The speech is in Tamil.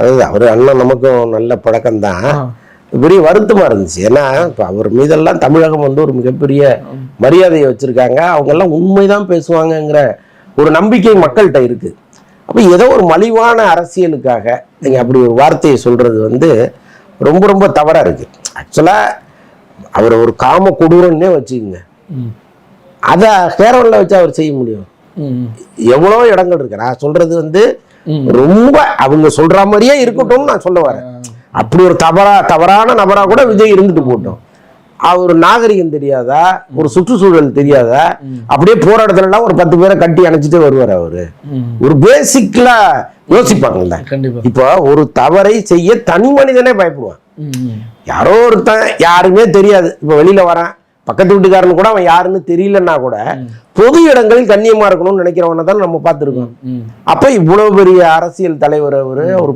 அதாவது அவர் அண்ணன் நமக்கும் நல்ல பழக்கம்தான். பெரிய வருத்தமா இருந்துச்சு. ஏன்னா இப்போ அவர் மீதெல்லாம் தமிழகம் வந்து ஒரு மிகப்பெரிய மரியாதையை வச்சிருக்காங்க. அவங்க எல்லாம் உண்மைதான் பேசுவாங்கங்கிற ஒரு நம்பிக்கை மக்கள்கிட்ட இருக்கு. அப்போ ஏதோ ஒரு மலிவான அரசியலுக்காக நீங்க அப்படி ஒரு வார்த்தையை சொல்றது வந்து ரொம்ப ரொம்ப தவறா இருக்கு. ஆக்சுவலா அவர் ஒரு காம கொடூரன்னே வச்சுக்கோங்க. அதை ஹேரோனில் வச்சு அவர் செய்ய முடியும். எவ்வளோ இடங்கள் இருக்கு. நான் சொல்றது வந்து. ரொம்ப அவங்க சொல்ற மாதிரியே இருக்கட்டும்னு நான் சொல்ல வரேன். அப்படி ஒரு தவறா தவறான நபரா கூட விஜய் இருந்துட்டு போட்டோம். அவர் நாகரிகம் தெரியாதா? ஒரு சுற்றுச்சூழல் தெரியாதா? அப்படியே போற இடத்துல எல்லாம் ஒரு பத்து பேரை கட்டி அணைச்சிட்டு வருவார் அவரு. ஒரு பேசிக்கலா யோசிப்பாங்கல்ல. இப்போ ஒரு தவறை செய்ய தனி மனிதனே பயப்படுவான். யாரோ ஒருத்தன் யாருமே தெரியாது. இப்போ வெளியில வரான். பக்கத்து வீட்டுக்காரனு கூட அவன் யாருன்னு தெரியலன்னா கூட பொது இடங்களில் கண்ணியமா இருக்கணும்னு நினைக்கிறவனை தான் நம்ம பார்த்துருக்கோம். அப்ப இவ்வளவு பெரிய அரசியல் தலைவர் அவரு ஒரு